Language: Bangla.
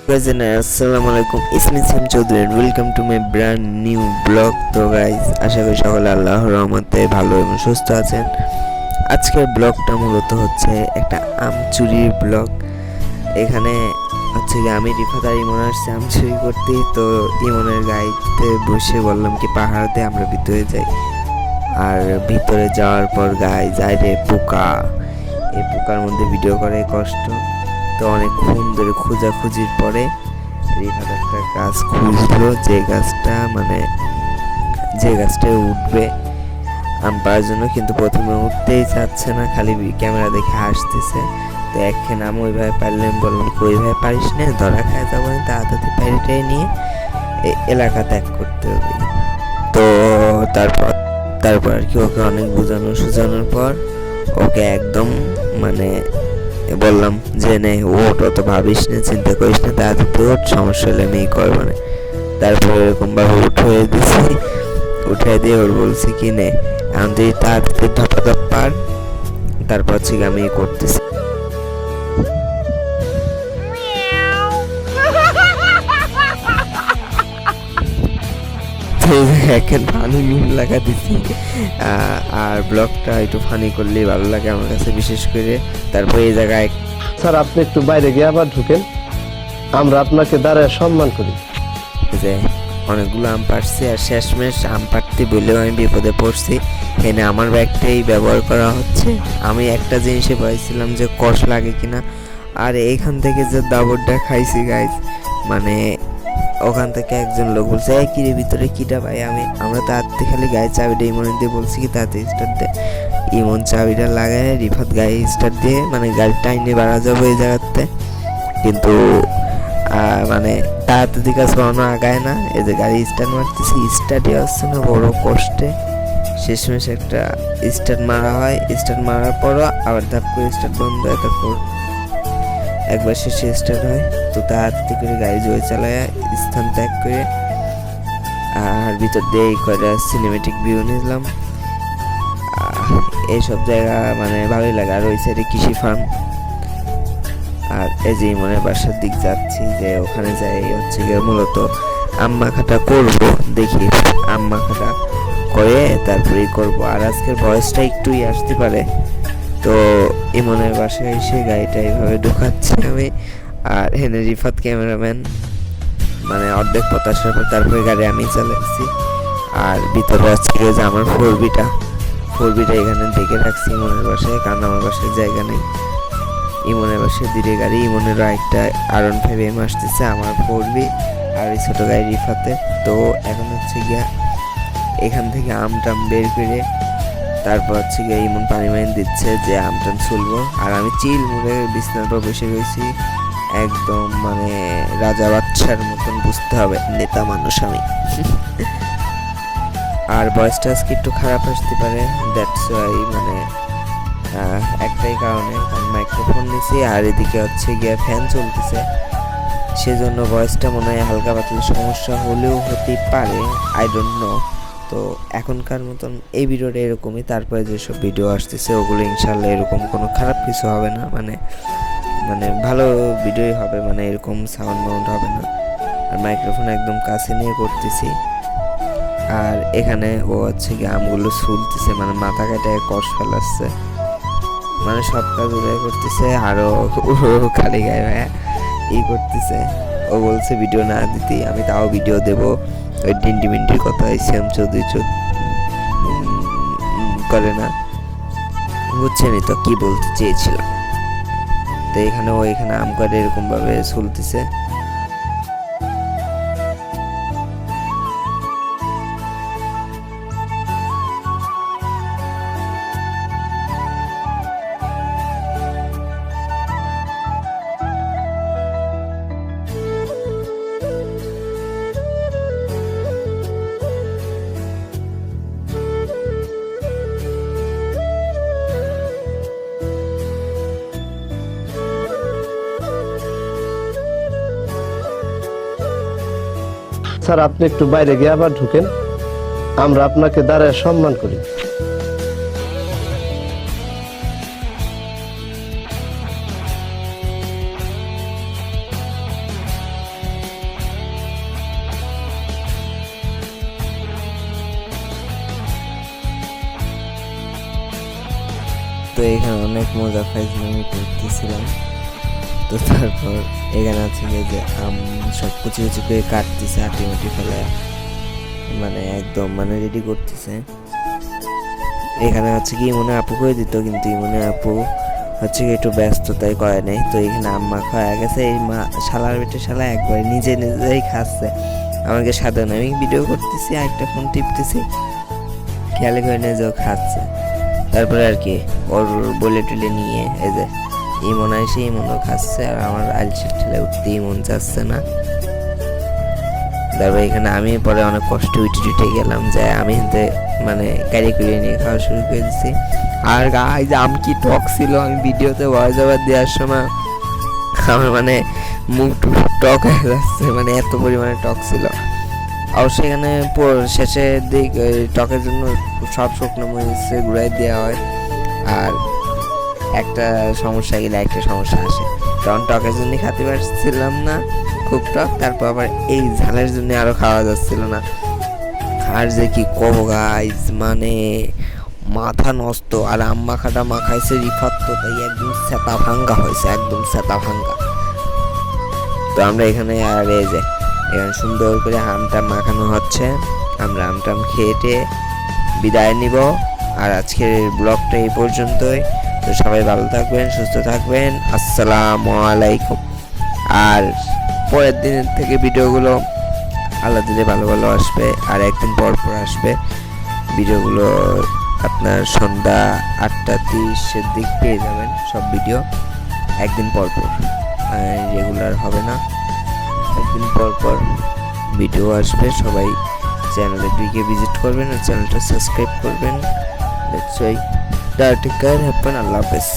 আসসালামু আলাইকুম it's me Sam Chowdhury welcome to my brand new blog তো গাইজ আশা করি সকলে আল্লাহর রহমতে ভালো এবং সুস্থ আছেন। আজকের ব্লগটা মূলত হচ্ছে একটা আম চুরির ব্লগ এখানে হচ্ছে কি আমি রিফাত আর ইমন আসছে আম চুরি করতেই, তো ইমনের গাড়িতে বসে বললাম কি পাহাড়তে আমরা ভিতরে যাই। আর ভিতরে যাওয়ার পর গায়ে যায় রে পোকা। এই পোকার মধ্যে ভিডিও করে কষ্ট। তো অনেকক্ষণ ধরে খোঁজাখুঁজির পরে রিফাত একটা গাছ খুঁজলো, যে গাছটা মানে যে গাছটায় উঠবে আম পাওয়ার জন্য, কিন্তু প্রথমে উঠতেই চাচ্ছে না, খালি ক্যামেরা দেখে হাসতেছে। তো একখানে আমি ওইভাবে পারলাম বললাম ওইভাবে পারিস না? ধরা খায় যাব না, তাড়াতাড়ি পাইরিটাই নিয়ে এলাকা ত্যাগ করতে হবে। তো তারপর তারপর আর কি, ওকে অনেক বোঝানো সুজানোর পর ওকে একদম মানে বললাম যে, নে ওট অত ভাবিস না, চিন্তা করিস না তাড়াতাড়ি তোর সমস্যা হলে আমি করব না তারপর এরকম ভাবে উঠে দিছি। উঠে দিয়ে ওর বলছি কি, নে আমি তুই তাড়াতাড়ি ধপা ধপ পার তারপর হচ্ছে আমি করতেছি। তো জায়গায় ফানি মিম লাগা দিছি। আর ব্লগটা একটু ফানি করলেই ভালো লাগে আমার কাছে বিশেষ করে। তারপর এই জায়গায় স্যার আপনি একটু বাইরে গিয়ে আবার ঢুকেন। আমরা আপনাকে দাঁড়ায় সম্মান করি। যে অনেকগুলো আম পাড়ছি আর শেষমেশ আম পাড়তে বললেও আমি বিপদে পড়ছি। এখানে আমার ব্যাগটাই ব্যবহার করা হচ্ছে। আমি একটা জিনিসে পাইছিলাম যে কষ লাগে কিনা। আর এইখান থেকে যে দাবরটা খাইছি গাইজ মানে ওখান থেকে একজন লোক বলছে, এই কিরে, ভিতরে কিটা ভাই? আমি, আমরা তাড়াতাড়ি খালি গায়ে চাবিটা ইমনে দিয়ে বলছি কি তাড়াতাড়ি স্টার্ট দে। ইমন চাবিটা লাগায়, রিফাত গায়ে স্টার্ট দিয়ে মানে গাড়ি টাইনে বাড়া যাব এই জায়গাতে। কিন্তু মানে তাড়াতাড়ি কাজ করানো আগায় না, এই যে গাড়ি স্টার্ট মারতেছি স্টার্টই আসছে না, বড় কষ্টে। শেষমেশ একটা স্টার্ট মারা হয় স্টার্ট মারার পরও আবার ধাপ করে স্টার্ট বন্ধ হয় তারপর একবার শেষে স্টার্ট হয়, তো তাড়াতাড়ি করে গাড়ি জয় চালায়, স্থান ত্যাগ করে। আর ভিতর দিয়ে করে সিনেমেটিক ভিউ নিলাম। এইসব জায়গা মানে ভালোই লাগে। আর ওই সাইডে কৃষি ফার্ম আর এই যে মনে বাসার দিক যাচ্ছি, যে ওখানে যাই হচ্ছে গিয়ে মূলত আম মাখাটা করব, দেখি আম মাখাটা করে তারপরেই করব। আর আজকের ভয়েসটা একটুই আসতে পারে। তো ইমনের বাসায় এসে গাড়িটা এইভাবে ঢুকাচ্ছি আমি আর হেনে রিফাত ক্যামেরাম্যান মানে অর্ধেক আসার পর তারপরে গাড়ি আমি চালাচ্ছি। আর ভিতরে আজকে যে আমার ফোর বিটা ফোর বিটা এখানে দেখে রাখছি ইমনের বাসায়, কারণ আমার বাসায় জায়গা নেই। ইমনের বাসায় দিলে গাড়ি ইমনেরও একটা আর ওয়ান ফাইভ এম আসতেছে আমার ফোর বি আর এই ছোটো গাড়ি রিফাতে তো এখন হচ্ছে গিয়া এখান থেকে আম টাম বের করে তারপর হচ্ছে গিয়ে ইমন পানি মাইন দিচ্ছে যে আম টাম চুলবো আর আমি চিল মুড়ে বিছনার পর বসে রয়েছি। একদম মানে রাজা বাচ্চার মতন বুঝতে হবে, নেতা মানুষ আমি। আর ভয়েসটা আজকে একটু খারাপ আসতে পারে দ্যাটস ওয়াই মানে একটাই কারণে কারণ মাইক্রোফোন নিছি, আর এদিকে হচ্ছে গিয়ে ফ্যান চলতেছে। সেজন্য ভয়েসটা মনে হয় হালকা পাতলা সমস্যা হলেও হতে পারে আই ডোন্ট নো তো এখনকার মতন এই ভিডিওটা এরকমই, তারপরে যেসব ভিডিও আসতেছে, ওগুলো ইনশাল্লাহ এরকম কোনো খারাপ কিছু হবে না মানে মানে ভালো ভিডিওই হবে মানে এরকম সাউন্ড মাউন্ড হবে না। আর মাইক্রোফোন একদম কাছে নিয়ে করতেছি। আর এখানে ও হচ্ছে কি আমগুলো শুলতেছে মানে মাথা কাটায় কষ ফেলাচ্ছে। মানে সব কাজ উদয় করতেছে আরও খালি গায়ে ভাইয়া ই করতেছে। ও বলছে, ভিডিও না দিতে আমি তাও ভিডিও দেব। ওই কথা শ্যাম চৌধুরী করে না। বুঝছেনই তো কী বলতে চেয়েছিলাম তো এখানে ও এখানে আম করে এরকম ভাবে স্যার, আপনি একটু বাইরে গিয়ে আবার ঢুকেন। আমরা আপনাকে দাঁড়ায় সম্মান করি। তো এখানে অনেক মজা ফাইজলামি করতেছিলাম। তো তারপর এখানে আছে যে, আম সব কুচি কুচি করে কাটতেছে, আটি মাটি ফেলে। মানে একদম মানে রেডি করতেছে। এখানে হচ্ছে কি মনে আপু করে দিত, কিন্তু মনে আপু হচ্ছে কি একটু ব্যস্ততায় করে নাই। তো এখানে আম্মা খাওয়া গেছে, এই মা শালার বেটে শালা একবার নিজে নিজেই খাচ্ছে। আমাকে সাধারণ, আমি ভিডিও করতেছি একটা ফোন টিপতেছি। খেয়াল করে নিয়ে যে খাচ্ছে। তারপরে আর কি, ওর বলে টুলে নিয়ে, এই যে ইমন এসে ইমনও খাচ্ছে, আর আমার আলসির ঠেলে উঠতে ইমন যাচ্ছে না। তারপর এখানে আমি পরে অনেক কষ্ট উঠে উঠে গেলাম, যে আমি মানে গাড়ি করে নিয়ে খাওয়া শুরু করে দিছি আর গাই যে আম কি টক ছিল? আমি ভিডিওতে ভয়েস ওভার দেওয়ার সময় আমার মানে মুখ টক হয়ে যাচ্ছে মানে এত পরিমাণে টক ছিল। অবশ্যই এখানে শেষের দিক টকের জন্য সব শুকনো মরিচে গুঁড়াই দেওয়া হয়। আর একটা সমস্যা গেলে একটা সমস্যা আসে। কারণ টকের জন্য খেতে পারছিলাম না, খুব টক। তারপর আবার এই ঝালের জন্য আরও খাওয়া যাচ্ছিল না। আর যে কি কব গাইজ মানে মাথা নষ্ট। আর আম্মা খাটা মাখাইছে রিফাত তো, তাই একদম সেতা ভাঙ্গা হয়েছে, একদম সেতা ভাঙ্গা। তো আমরা এখানে আর এই যে, এখানে সুন্দর করে আমটা মাখানো হচ্ছে। আমরা আমটাম খেটে বিদায় নিব। আর আজকের ব্লগটা এই পর্যন্তই। তো সবাই ভালো থাকবেন, সুস্থ থাকবেন। আসসালামু আলাইকুম। আর পরের দিনের থেকে ভিডিওগুলো আল্লাহ দিলে ভালো ভালো আসবে, আর একদিন পর পর আসবে। ভিডিওগুলো আপনার সন্ধ্যা আটটা তিরিশের দিক পেয়ে যাবেন সব ভিডিও, একদিন পর পর। রেগুলার হবে না, একদিন পর পর ভিডিও আসবে। সবাই চ্যানেলে ঢুকে ভিজিট করবেন আর চ্যানেলটা সাবস্ক্রাইব করবেন। দেখছই টেক কেয়ার হ্যাপেন আল্লাহ হাফেজ